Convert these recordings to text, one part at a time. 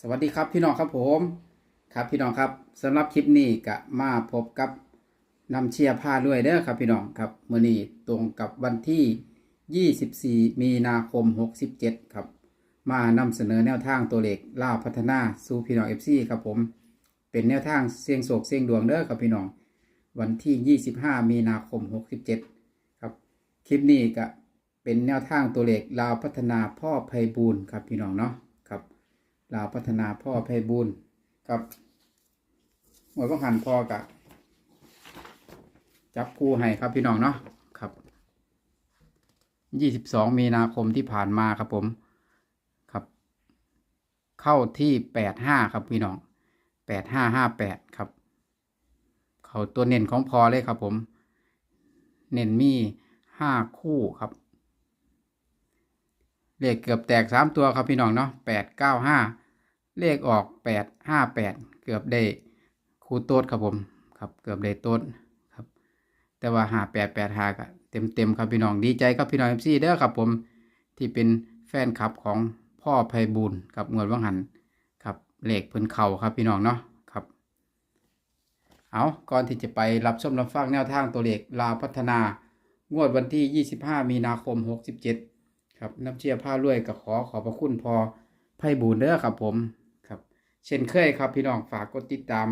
สวัสดีครับพี่น้องครับผมครับพี่น้องครับสำหรับคลิปนี้ก็มาพบกับนำเชียร์ผ้าด้วยเด้อครับพี่น้องครับมื้อนี้ตรงกับวันที่ 24 มีนาคม 67 ครับ มานำเสนอแนวทางตัวเลขล่าพัฒนาสู่พี่น้อง FC ครับผม เป็นแนวทางเสี่ยงโศกเสี่ยงดวงเด้อครับพี่น้อง วันที่ 25 มีนาคม 67 ครับ คลิปนี้ก็เป็นแนวทางตัวเลขลาวพัฒนาพ่อไพบูลครับพี่น้องเนาะ ลาวพัฒนาพ่อไพบูลย์ครับหมวยพังหันพ่อกะจับคู่ให้ครับพี่น้องเนาะครับยี่สิบสองมีนาคมที่ผ่านมาครับผมครับ เข้าที่แปดห้าครับพี่น้องแปดห้าห้าแปดครับ เขาตัวเน้นของพอเลยครับผม เน้นมีห้าคู่ครับ เลขเกือบแตกสามตัวครับพี่น้องเนาะแปดเก้าห้าเลขออกแปดห้าแปดเกือบได้ครูโต๊ดครับผมครับเกือบได้โต๊ดครับ แต่ว่าหาแปดแปดหากะเต็มเต็มครับพี่น้องดีใจครับพี่น้องเอฟซีเด้อครับผมที่เป็นแฟนคลับของพ่อไพบูลกับงวดวังหันครับเลขเพิ่นเข่าครับพี่น้องเนาะครับ เอาก่อนที่จะไปรับชมรับฟังแนวทางตัวเลขลาวพัฒนางวดวันที่ 25 มีนาคม 67 ครับน้ำเชียร์ผ้ารวยก็ขอขอบพระคุณพอไพ่บูลย์เด้อครับผมครับ เช่นเคยครับพี่น้องฝากกดติดตาม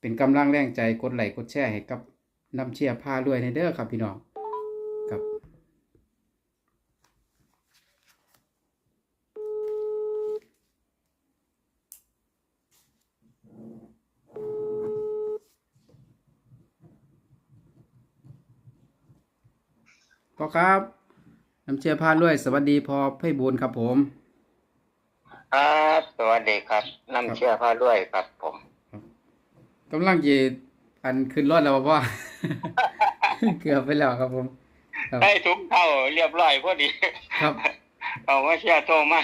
เป็นกำลังแรงใจกดไลค์กดแชร์ให้กับน้ำเชียร์ผ้ารวยในเด้อครับพี่น้องครับพ่อครับ น้ำเชียร์ผ้ารวย สวัสดีพอไพบูลย์ครับผม ครับสวัสดีครับน้ำเชื่อผ้าด้วยครับ ผมกำลังจะอันขึ้นรถแล้วบ่พ่อ เกือบไปแล้วครับผม ครับ ได้ทุกเท่าเรียบร้อยพอดีครับ เอาว่าเชื่อโทรมา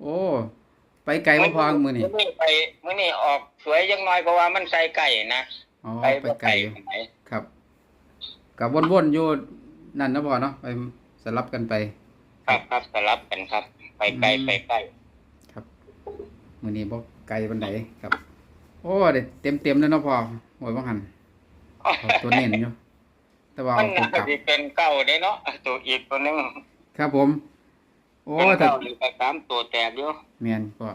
โอ้ ไปไกลบ่พอมือนี่มื้อนี้ไปมื้อนี้ออกสวยยังน้อยเพราะว่ามันไกลไก่นะอ๋อไปไปบ่ไกลอยู่ไหนครับกับวนๆอยู่นั่นนะพ่อเนาะไป สลับกันไป ครับครับสลับกันครับ ไปไกลอืมไปใกล้ครับมือนี้บ่ไกลบันไดครับ โอ้ได้เต็มเต็มๆแล้วเนาะพ่อหวยบังหันเอาตัวเน้นอยู่แต่ว่ามัเอานตัวน่ากลับจะเป็นเก้าเด้เนาะตัวอีกตัวหนึงครับผม โอ้เป็นถ้าเก้าหรือไปสามตัวแตกอยู่แมนก็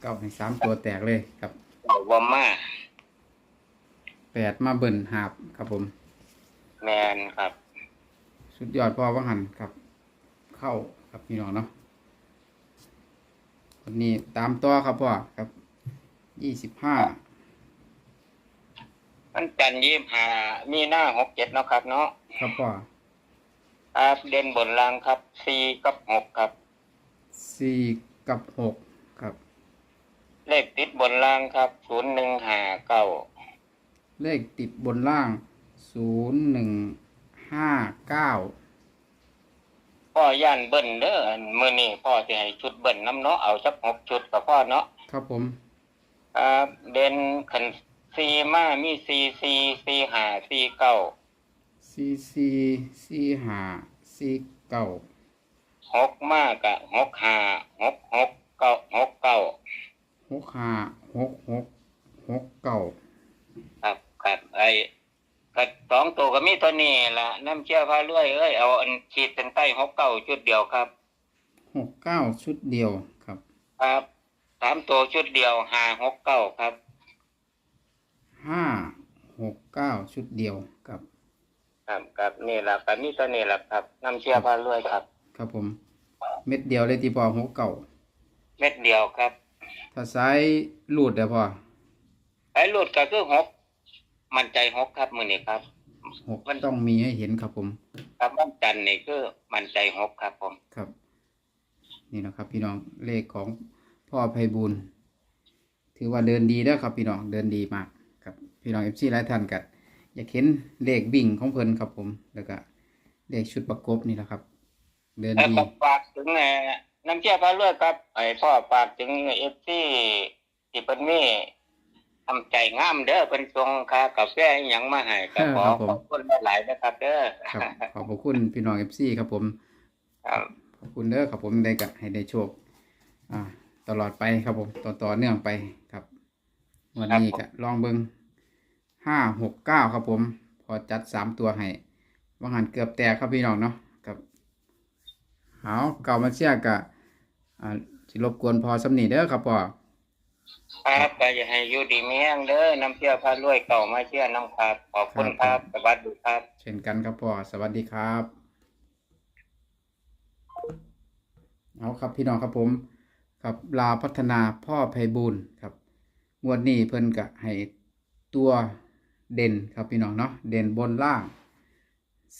เก้าในสามตัวแตกเลยครับเอาบ่มาแปดมาเบิ่นหาบครับผม แมนครับ สุดยอดพ่อวังหันครับ เข้าครับพี่น้องเนาะวันนี้ตามต่อครับพ่อครับยี่สิบห้ามันจันทร์ยี่สิบห้ามีหน้าหกเจ็ดเนาะครับ เนาะครับพ่อครับเด่นบนรางครับสี่กับหกครับสี่กับหกครับ เลขติดบนรางครับศูนย์หนึ่งห้าเก้าเลขติดบนล่างศูนย์หนึ่ง ห้าเก้าพ่อย่านเบิ้ลเด้ออันมื้อนี้พ่อสิให้ชุดเบิ้ลน้ำเนาะเอาสักหกชุดกับพ่อเนาะครับผมครับเด่นขันซีมามีซีซีซีห้าซีเก้าสี่สี่สี่ห้าสี่เก้าหกมากะหกห้าหกหกเก้าหกเก้าหกห้าหกหกหกเก้าครับครับไอ้ ก็สองตัวก็มีเท่านี้ละน้ำเชื่อพาเรื่อยเอ้ยเอาอันขีดเส้นใต้หกเก้าชุดเดียวครับ หกเก้าชุดเดียวครับครับสามตัวชุดเดียวห้าหกเก้าครับ ห้าหกเก้าชุดเดียวครับ ครับครับนี่แหละครับนี่ตัวนี้แหละครับน้ำเชื่อพาเรื่อยครับ ครับผม เม็ดเดียวเลยที่พอหกเก่าเม็ดเดียวครับ ถ้าซ้ายลูดเดี๋ยวพอไอ้หลุดก็คือหก มั่นใจหกครับมือนี้ครับหกต้องมีให้เห็นครับผม ครับวันจันทร์นี่คือมั่นใจหกครับผมครับ นี่นะครับ พี่น้องเลขของพ่อไพบูลย์ถือว่าเดินดีแล้วครับ พี่น้องเดินดีมากครับ พี่น้องเอฟซีหลายท่านกัอยากเห็นเลขบิ่งของเพิ่นครับผม แล้วก็เลขชุดประกบนี่แหละครับ เดินแล้วดีก็ฝากถึงเอ่อน้ำเชื่อพาเรื่อยครับไอ้พ่อฝากถึงเอฟซีที่เป็นมี ทำใจงามเด้อเป็นทรงค่ากาแฟอหย่างมาให้ก็ขอขอบคุณหลายนะครับ เด้อครับ ขอบพระคุณพี่น้องเอฟซีครับผม ครับ ขอบคุณเด้อครับผมได้กับให้ได้โชคอ่าตลอดไปครับผมต่อต่อเนื่องไปครับวันนี้ก็ลองเบิงห้าหกเก้าครับผม พอจัดสามตัวให้ว่างหันเกือบแตกครับพี่น้องเนาะครับเอาเก่ามาเชียร์กะอ่าสิรบกวนพอสำนีเด้อครับพ่อ ครับก็อย่าให้อยู่ดีมีแห้งเด้อน้ำเชื่อพารวยเก่ามาเชื่อน้ำครับ ขอบคุณครับ สวัสดีครับ เช่นกันครับพ่อสวัสดีครับ เอาครับพี่น้องครับผมครับลาพัฒนาพ่อไพบูลย์ครับงวดนี้เพิ่นกะให้ตัวเด่นครับพี่น้องเนาะเด่นบนล่าง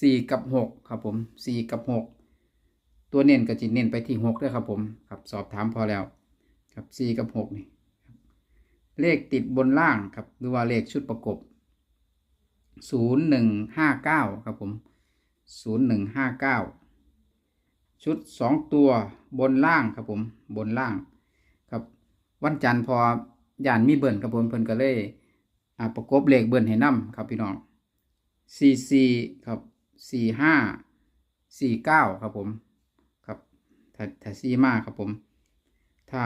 สี่กับหกครับผมสี่กับหกตัวเน้นก็จิเน้นไปที่หกด้วยครับผมครับสอบถามพอแล้ว ครับสี่กับหกนี่ครับ เลขติดบนล่างครับ หรือว่าเลขชุดประกบศูนย์หนึ่งห้าเก้าครับผมศูนย์หนึ่งห้าเก้าชุดสองตัวบนล่างครับผม บนล่าง ครับ วันจันทร์พอย่านมีเบิ่นครับผมเพิ่นก็เลยประกบเลขเบิ่นให้นํครับพี่น้องสี่สี่ครับสี่ห้าสี่เก้าครับผมครับถ้าถ้าสี่มากครับผม ถ้า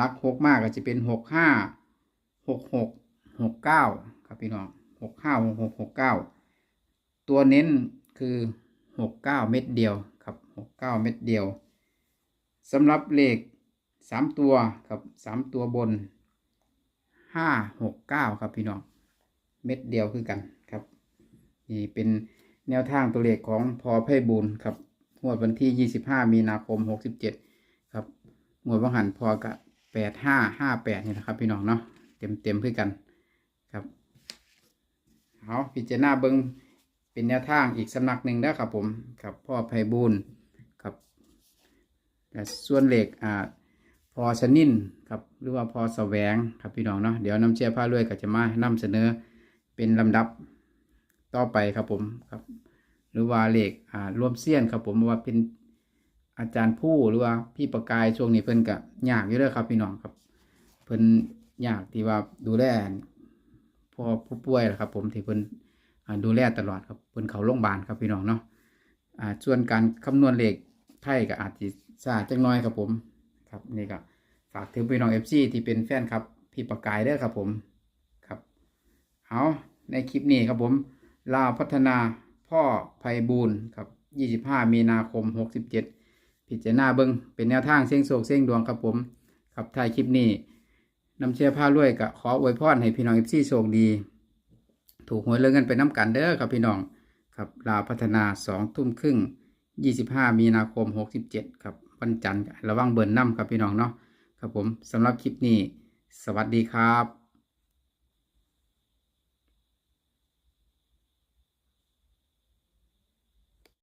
ลักหกมากก็จะเป็นหก หกหกหกเก้าครับพี่น้องหกห้าหกหกเก้าตัวเน้นคือหกเก้าเม็ดเดียวครับหกเก้าเม็ดเดียวสำหรับเลขสามตัวครับสามตัวบนห้าหกเก้าครับพี่น้องเม็ดเดียวคือกันครับนี่เป็นแนวทางตัวเลขของพอไพบูลย์ครับงวดวันที่ 25 มีนาคม 67 ครับงวดวังหันพอกะ8558 นี่นะครับพี่น้องเนาะ เต็มเต็มๆคือกันครับเอาพิจารณาเบิงเป็นแนวทางอีกสำนักหนึ่งนะครับผมครับพ่อไพบูลครับและส่วนเหลขอ่าพอชนินครับหรือว่าพอแสวงครับพี่น้องเนาะเดี๋ยวน้ำเชียร์ผ้ารวยก็จะมานำเสนอเป็นลำดับต่อไปครับผมครับ หรือว่าเหลขอ่ารวมเสี้ยนครับผมว่าเป็นอาจารย์ผู้หรือว่าพี่ประกายช่วงนี้เพิ่นก็ยากอยู่เด้อครับพี่น้องครับเพิ่น ยากที่ว่าดูแลพ่อผู้ป่วยนะครับ ผมที่เพิ่นดูแลตลอดครับเพิ่นเขาโรงพยาบาลครับพี่น้องเนาะอ่าส่วนการคำนวณเลขไทยก็อาจจะช้าจักหน้อยครับผมครับนี่ก็ฝากถึงพี่น้อง FC ที่เป็นแฟนครับพี่ประกายเด้อครับผมครับเอาในคลิปนี้ครับผมลาวพัฒนาพ่อไพบูลครับ 25 มีนาคม 67 พิจารณาเบิงเป็นแนวทางเสี่ยงโศกเสี่ยงดวงครับผม ครับท้ายคลิปนี้ นำเชียร์ผ้ารวยกับขออวยพรให้พี่น้องเอฟซีโชคดี ถูกหวยเรื่องเงินไปน้ำกันเด้อครับพี่น้องครับลาวพัฒนาสองทุ่มครึ่งยี่สิบห้ามีนาคมหกสิบเจ็ดครับวันจันทร์ระวังเบิร์นน้ำครับพี่น้องเนาะครับผมสำหรับคลิปนี้ สวัสดีครับ